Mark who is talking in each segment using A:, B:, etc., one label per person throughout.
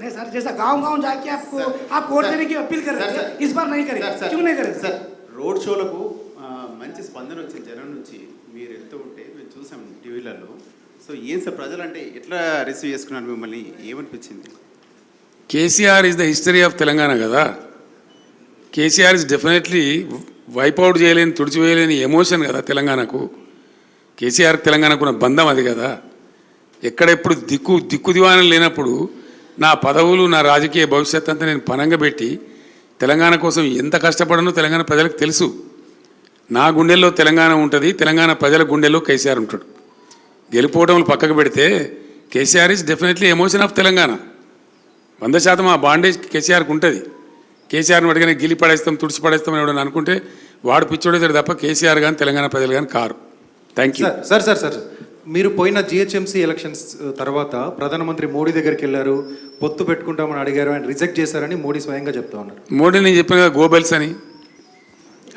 A: नहीं सर जैसा गांव गांव जाके आपको आप वोट देने की अपील कर रहे
B: सर,
A: थे
B: सर।
A: इस बार नहीं करें
B: సార్, సార్,
A: क्यों नहीं करें
B: సార్ రోడ్ షోలకు ఆ, మంచి స్పందన వచ్చింది జనం నుంచి మీరు వెళ్తూ ఉంటే మేము చూసాం టీవీలలో సో ఏం సార్ ప్రజలు అంటే ఎట్లా రిసీవ్ చేసుకున్నారు మిమ్మల్ని ఏమనిపించింది
C: KCR is the history of Telangana కదా కేసీఆర్ ఇస్ డెఫినెట్లీ వైపౌట్ చేయలేని తుడిచివేయలేని ఎమోషన్ కదా తెలంగాణకు కేసీఆర్ తెలంగాణకు ఉన్న బంధం అది కదా ఎక్కడెప్పుడు దిక్కు దిక్కు దివాణం లేనప్పుడు నా పదవులు నా రాజకీయ భవిష్యత్ అంతా నేను పనంగా పెట్టి తెలంగాణ కోసం ఎంత కష్టపడనో తెలంగాణ ప్రజలకు తెలుసు. నా గుండెల్లో తెలంగాణ ఉంటుంది తెలంగాణ ప్రజల గుండెల్లో కేసీఆర్ ఉంటాడు. గెలుపోవటంలు పక్కకు పెడితే KCR is definitely emotion of Telangana. వంద శాతం ఆ బాండేజ్ కేసీఆర్కి ఉంటుంది. కేసీఆర్ని అడిగిన గిలి పడేస్తాం తుడిచి పడేస్తాం అని ఎవడని అనుకుంటే వాడు పిచ్చోడేతాడు తప్ప కేసీఆర్ కానీ తెలంగాణ ప్రజలు కానీ car. Thank
D: you sir sir sir. మీరు పోయిన జిహెచ్ఎంసీ ఎలక్షన్స్ తర్వాత ప్రధానమంత్రి మోడీ దగ్గరికి వెళ్ళారు పొత్తు పెట్టుకుంటామని అడిగారు ఆయన రిజెక్ట్ చేశారని మోడీ స్వయంగా చెప్తా ఉన్నారు.
C: మోడీ నేను చెప్పిన కదా గోబెల్స్ అని.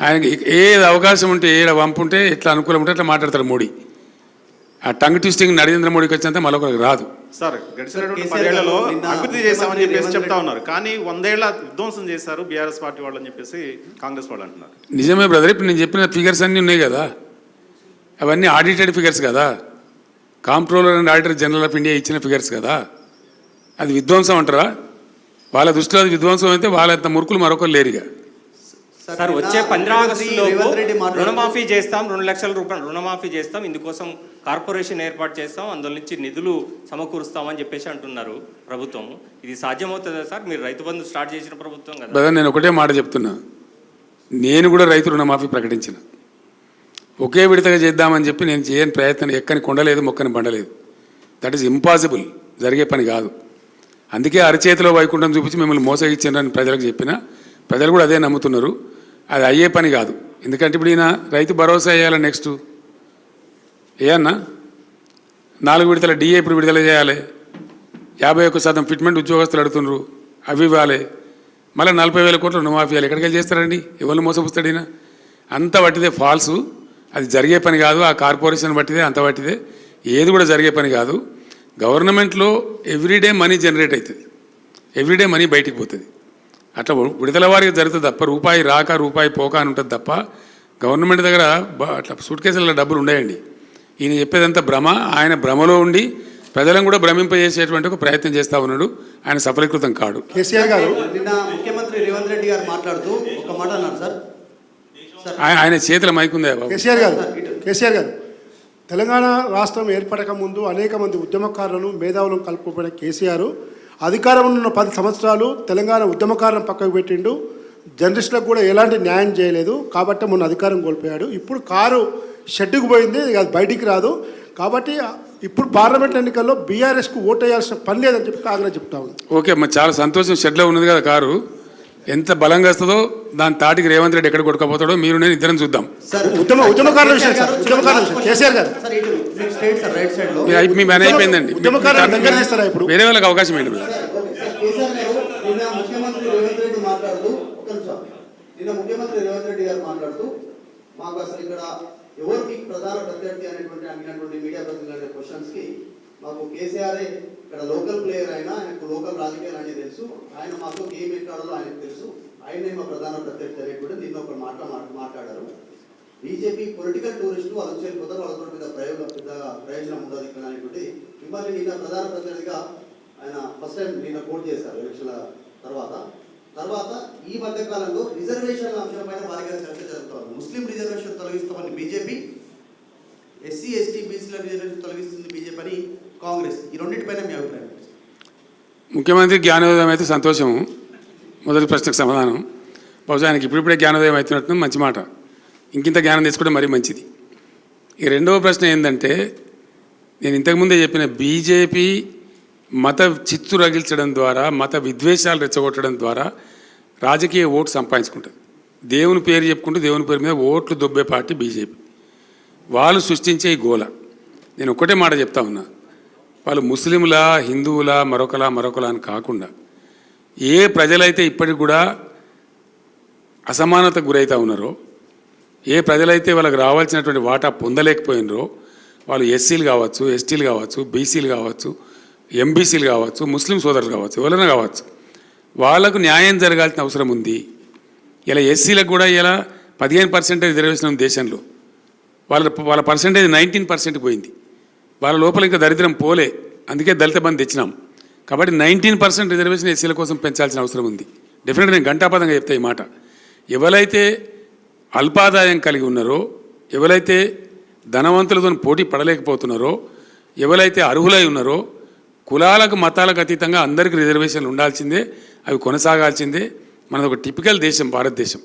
C: ఆయనకి ఏది అవకాశం ఉంటే ఏడ వంపు ఉంటే ఎట్లా అనుకూలం ఉంటే అట్లా మాట్లాడతాడు మోడీ. ఆ టంగ్ ట్విస్టింగ్ నరేంద్ర మోడీకి వచ్చినంత మరొకరికి రాదు.
E: సార్ గడిచినటువంటి
F: పదేళ్ళలో
E: అభివృద్ధి చేశామని చెప్పేసి చెప్తా ఉన్నారు. కానీ వందేళ్ళ విధ్వంసం చేశారు బీఆర్ఎస్ పార్టీ వాళ్ళు అని చెప్పేసి కాంగ్రెస్ వాళ్ళు అంటున్నారు.
C: నిజమే బ్రదర్ ఇప్పుడు నేను చెప్పిన ఫిగర్స్ అన్నీ ఉన్నాయి కదా. అవన్నీ ఆడిటెడ్ ఫిగర్స్ కదా. Comptroller and auditor general of India ఇచ్చిన ఫిగర్స్ కదా. అది విధ్వంసం అంటారా? వాళ్ళ దృష్టిలో అది విధ్వంసం అయితే వాళ్ళంత మురుకులు మరొకరు లేరుగా.
G: సార్ వచ్చే పంద్రా రుణమాఫీ చేస్తాం రెండు లక్షల రూపాయలు రుణమాఫీ చేస్తాం ఇందుకోసం కార్పొరేషన్ ఏర్పాటు చేస్తాం అందులో నుంచి నిధులు సమకూరుస్తామని చెప్పేసి అంటున్నారు ప్రభుత్వం. ఇది సాధ్యమవుతుందా సార్? మీరు రైతు బంధు స్టార్ట్ చేసిన ప్రభుత్వం కదా.
C: నేను ఒకటే మాట చెప్తున్నా. నేను కూడా రైతు రుణమాఫీ ప్రకటించిన. ఒకే విడతగా చేద్దామని చెప్పి నేను చేయని ప్రయత్నం ఎక్కని కొండలేదు మొక్కని బండలేదు దట్ ఈస్ ఇంపాసిబుల్ జరిగే పని కాదు. అందుకే అరచేతిలో వైకుంఠం చూపించి మిమ్మల్ని మోసగిచ్చారని ప్రజలకు చెప్పిన ప్రజలు కూడా అదే నమ్ముతున్నారు. అది అయ్యే పని కాదు. ఎందుకంటే ఇప్పుడు ఈయన రైతు భరోసా వేయాలి నెక్స్ట్ ఏయన్నా నాలుగు విడతల డిఏ ఇప్పుడు విడుదల చేయాలి. యాభై ఒక్క శాతం ఫిట్మెంట్ ఉద్యోగస్తులు అడుగుతున్నారు. అవి ఇవ్వాలి. మళ్ళీ నలభై వేల కోట్లు రుణమాఫీ ఇవ్వాలి. ఎక్కడికి చేస్తారండి? ఎవరిని మోసపుస్తాడు ఈయన? అంత వాటిదే ఫాల్సు అది జరిగే పని కాదు ఆ కార్పొరేషన్ బట్టిదే అంత బట్టిదే ఏది కూడా జరిగే పని కాదు. గవర్నమెంట్లో ఎవ్రీడే మనీ జనరేట్ అవుతుంది ఎవ్రీడే మనీ బయటికి పోతుంది. అట్లా విడుదల వారికి జరుగుతుంది తప్ప రూపాయి రాక రూపాయి పోక అని ఉంటుంది తప్ప గవర్నమెంట్ దగ్గర అట్లా సూట్ కేసులలో డబ్బులు ఉండేయండి ఈయన చెప్పేదంతా భ్రమ ఆయన భ్రమలో ఉండి ప్రజలను కూడా భ్రమింపజేసేటువంటి ఒక ప్రయత్నం చేస్తా ఉన్నాడు. ఆయన సఫలీకృతం కాడు.
H: కేసీఆర్ గారు
F: నిన్న ముఖ్యమంత్రి రేవంత్ రెడ్డి గారు మాట్లాడుతూ ఒక మాట అన్నారు సార్.
C: ఆయన ఆయన చేతుల మైకుందే బాబు.
H: కేసీఆర్ గారు కేసీఆర్ గారు తెలంగాణ రాష్ట్రం ఏర్పడక ముందు అనేక మంది ఉద్యమకారులను మేధావులను కలుపుకుపోయిన కేసీఆర్ అధికారం ఉన్న పది సంవత్సరాలు తెలంగాణ ఉద్యమకారులను పక్కకు పెట్టిండు. జర్నలిస్టులకు కూడా ఎలాంటి న్యాయం చేయలేదు. కాబట్టి మొన్న అధికారం కోల్పోయాడు. ఇప్పుడు కారు షెడ్డుకు పోయింది అది బయటికి రాదు. కాబట్టి ఇప్పుడు పార్లమెంట్ ఎన్నికల్లో బీఆర్ఎస్కు ఓటు వేయాల్సిన పని లేదని చెప్పి కాంగ్రెస్ చెప్తా ఉంది.
C: ఓకే మరి చాలా సంతోషం. షెడ్లో ఉన్నది కదా కారు. ఎంత బలంగా వస్తుందో దాని తాటికి రేవంత్ రెడ్డి ఎక్కడ కొట్టుకపోతాడో మీరు నేను ఇద్దరం చూద్దాం.
F: సార్
H: ఉద్యమ ఉద్యమకారుల విషయం సార్
F: కేసీఆర్ గారు,
H: ఉద్యమకారుల
F: last
H: విషయం.
F: question.
H: కేసీఆర్ గారు.
F: సార్ ఇటు మీకు స్ట్రైట్ సార్ రైట్ సైడ్లో.
C: మీ పని అయిపోయిందండి వేరే వాళ్ళకి అవకాశం ఏంటి?
F: సార్ కేసీఆర్ గారు నిన్న ముఖ్యమంత్రి రేవంత్ రెడ్డి మాట్లాడుతూ ఒక నిమిషం. నిన్న ముఖ్యమంత్రి రేవంత్ రెడ్డి గారు మాట్లాడుతూ మాకు అసలు ఇక్కడ ఎవరు మీకు ప్రధాన ప్రత్యర్థి అనేటువంటి అడిగినటువంటి మీడియా ప్రతినిధుల క్వశ్చన్స్కి మాకు కేసీఆర్ ఇక్కడ లోకల్ ప్లేయర్ అయినా ఆయనకు లోకల్ రాజకీయాలు అనేది తెలుసు. ఆయన మాతో గేమ్ ఎక్కాడో ఆయనకు తెలుసు. ఆయనే మా ప్రధాన ప్రత్యర్థి కూడా నిన్న ఒక మాట మాట్లాడారు. బీజేపీ పొలిటికల్ టూరిస్టులు వాళ్ళు వచ్చి వెళ్ళిపోతారు. వాళ్ళతో పెద్ద ప్రయోగం పెద్ద ప్రయోజనం ఉండదు ఇక్కడ అనేటువంటి. మిమ్మల్ని నిన్న ప్రధాన ప్రత్యర్థిగా ఆయన ఫస్ట్ టైం నిన్న కోట్ చేశారు ఎలక్షన్ల తర్వాత. తర్వాత ఈ మధ్య కాలంలో రిజర్వేషన్ల అంశంపైన భారీగా చర్చ జరుగుతారు ముస్లిం రిజర్వేషన్ తొలగిస్తామని బీజేపీ ఎస్సీ ఎస్టీ బీసీల రిజర్వేషన్ తొలగిస్తుంది బీజేపీ అని కాంగ్రెస్. ఈ రెండింటిపైన మీ అభిప్రాయం
C: ముఖ్యమంత్రి జ్ఞానోదయం అయితే సంతోషము. మొదటి ప్రశ్నకు సమాధానం. బహుశా ఆయనకి ఇప్పుడిప్పుడే జ్ఞానోదయం అవుతున్నట్టు మంచి మాట. ఇంకింత జ్ఞానం తీసుకుంటే మరీ మంచిది. ఈ రెండవ ప్రశ్న ఏంటంటే నేను ఇంతకుముందే చెప్పిన బీజేపీ మత చిత్తు రగిల్చడం ద్వారా మత విద్వేషాలు రెచ్చగొట్టడం ద్వారా రాజకీయ ఓటు సంపాదించుకుంటుంది. దేవుని పేరు చెప్పుకుంటూ దేవుని పేరు మీద ఓట్లు దొబ్బే పార్టీ బీజేపీ. వాళ్ళు సృష్టించే ఈ గోల నేను ఒక్కటే మాట చెప్తా ఉన్నా. వాళ్ళు ముస్లింలా హిందువులా మరొకలా మరొకలా అని కాకుండా ఏ ప్రజలైతే ఇప్పటికి కూడా అసమానతకు గురైతే ఉన్నారో ఏ ప్రజలైతే వాళ్ళకి రావాల్సినటువంటి వాటా పొందలేకపోయినరో వాళ్ళు ఎస్సీలు కావచ్చు ఎస్టీలు కావచ్చు బీసీలు కావచ్చు ఎంబీసీలు కావచ్చు ముస్లిం సోదరులు కావచ్చు ఎవరైనా కావచ్చు వాళ్ళకు న్యాయం జరగాల్సిన అవసరం ఉంది. ఇలా ఎస్సీలకు కూడా ఇలా పదిహేను పర్సెంటేజ్ రిజర్వేషన్ ఉంది దేశంలో. వాళ్ళ వాళ్ళ పర్సెంటేజ్ నైన్టీన్ పర్సెంట్ పోయింది. వాళ్ళ లోపల ఇంకా దరిద్రం పోలే. అందుకే దళిత బంధు తెచ్చినాం కాబట్టి నైన్టీన్ పర్సెంట్ రిజర్వేషన్ ఎస్సీల కోసం పెంచాల్సిన అవసరం ఉంది. డెఫినెట్గా నేను ఘంటాపదంగా చెప్తా ఈ మాట. ఎవరైతే అల్పాదాయం కలిగి ఉన్నారో ఎవరైతే ధనవంతులతో పోటీ పడలేకపోతున్నారో ఎవరైతే అర్హులై ఉన్నారో కులాలకు మతాలకు అతీతంగా అందరికీ రిజర్వేషన్లు ఉండాల్సిందే అవి కొనసాగాల్సిందే. మనది ఒక టిపికల్ దేశం భారతదేశం.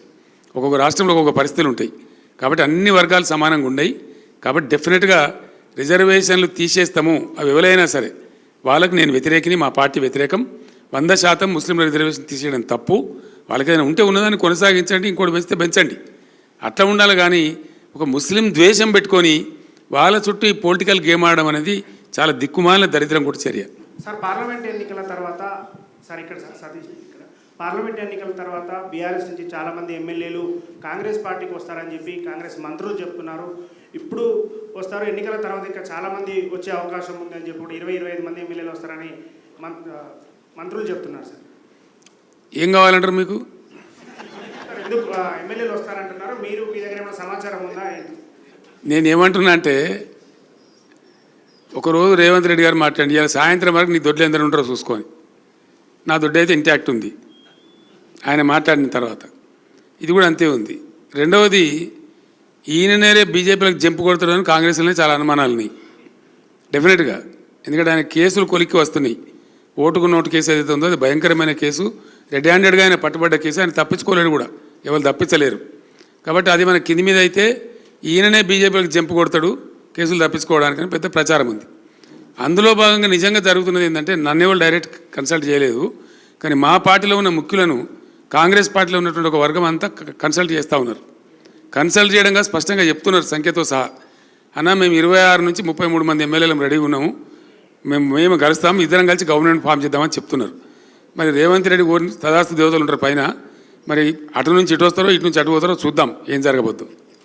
C: ఒక్కొక్క రాష్ట్రంలో ఒక్కొక్క పరిస్థితులు ఉంటాయి. కాబట్టి అన్ని వర్గాలు సమానంగా ఉన్నాయి. కాబట్టి డెఫినెట్గా రిజర్వేషన్లు తీసేస్తాము అవి ఎవరైనా సరే. వాళ్ళకి నేను వ్యతిరేకిని మా పార్టీ వ్యతిరేకం. వంద శాతం ముస్లింల రిజర్వేషన్ తీసేయడం తప్పు. వాళ్ళకి ఏదైనా ఉంటే ఉన్నదాన్ని కొనసాగించండి ఇంకోటి పెంచితే పెంచండి. అట్లా ఉండాలి కానీ ఒక ముస్లిం ద్వేషం పెట్టుకొని వాళ్ళ చుట్టూ ఈ పొలిటికల్ గేమ్ ఆడడం అనేది చాలా దిక్కుమాలిన దరిద్రం కూడా చర్య.
A: సార్ పార్లమెంట్ ఎన్నికల తర్వాత సార్ ఇక్కడ సార్ సతీష్ ఇక్కడ. పార్లమెంట్ ఎన్నికల తర్వాత బీఆర్ఎస్ నుంచి చాలామంది ఎమ్మెల్యేలు కాంగ్రెస్ పార్టీకి వస్తారని చెప్పి కాంగ్రెస్ మంత్రులు చెప్తున్నారు. ఇప్పుడు వస్తారు. ఎన్నికల తర్వాత ఇంకా చాలా మంది వచ్చే అవకాశం ఉందని చెప్పి ఇరవై ఇరవై ఐదు మంది ఎమ్మెల్యేలు వస్తారని మంత్రులు చెప్తున్నారు సార్.
C: ఏం కావాలంటారు మీకు?
A: ఎందుకు ఎమ్మెల్యేలు వస్తారంటున్నారు. మీరు మీ దగ్గర ఏమైనా సమాచారం ఉందా?
C: నేను ఏమంటున్నా అంటే ఒకరోజు రేవంత్ రెడ్డి గారు మాట్లాడి ఇవాళ సాయంత్రం వరకు నీ దొడ్లు ఎందరు ఉంటారో చూసుకొని. నా దొడ్డు అయితే ఇంటాక్ట్ ఉంది. ఆయన మాట్లాడిన తర్వాత. ఇది కూడా అంతే ఉంది. రెండవది ఈయననే రేపు బీజేపీలకు జంపు కొడుతున్నారని కాంగ్రెస్లోనే చాలా అనుమానాలు ఉన్నాయి డెఫినెట్గా ఎందుకంటే ఆయన కేసులు కొలిక్కి వస్తున్నాయి. ఓటుకు నోటు కేసు ఏదైతే ఉందో అది భయంకరమైన కేసు. రెడ్ హ్యాండెడ్గా ఆయన పట్టుబడ్డ కేసు ఆయన తప్పించుకోలేడు కూడా. ఎవరు తప్పించలేరు. కాబట్టి అది మన కింది మీద అయితే ఈయననే బీజేపీలకు జంపు కొడతాడు కేసులు తప్పించుకోవడానికి పెద్ద ప్రచారం ఉంది. అందులో భాగంగా నిజంగా జరుగుతున్నది ఏంటంటే నన్ను ఎవరు డైరెక్ట్ కన్సల్ట్ చేయలేదు. కానీ మా పార్టీలో ఉన్న ముఖ్యులను కాంగ్రెస్ పార్టీలో ఉన్నటువంటి ఒక వర్గం అంతా కన్సల్ట్ చేస్తూ ఉన్నారు. కన్సల్ట్ చేయడంగా స్పష్టంగా చెప్తున్నారు సంఖ్యతో సహా. అన్న మేము ఇరవై ఆరు నుంచి ముప్పై మూడు మంది ఎమ్మెల్యేలు రెడీగా ఉన్నాము. మేము మేము కలుస్తాము ఇద్దరం కలిసి గవర్నమెంట్ ఫామ్ చేద్దామని చెప్తున్నారు. మరి రేవంత్ రెడ్డి ఓరి తదాస్తు దేవతలు ఉంటారు పైన. మరి అటు నుంచి ఇటు వస్తారో ఇటు నుంచి అటు పోతారో చూద్దాం ఏం జరగబోద్దు.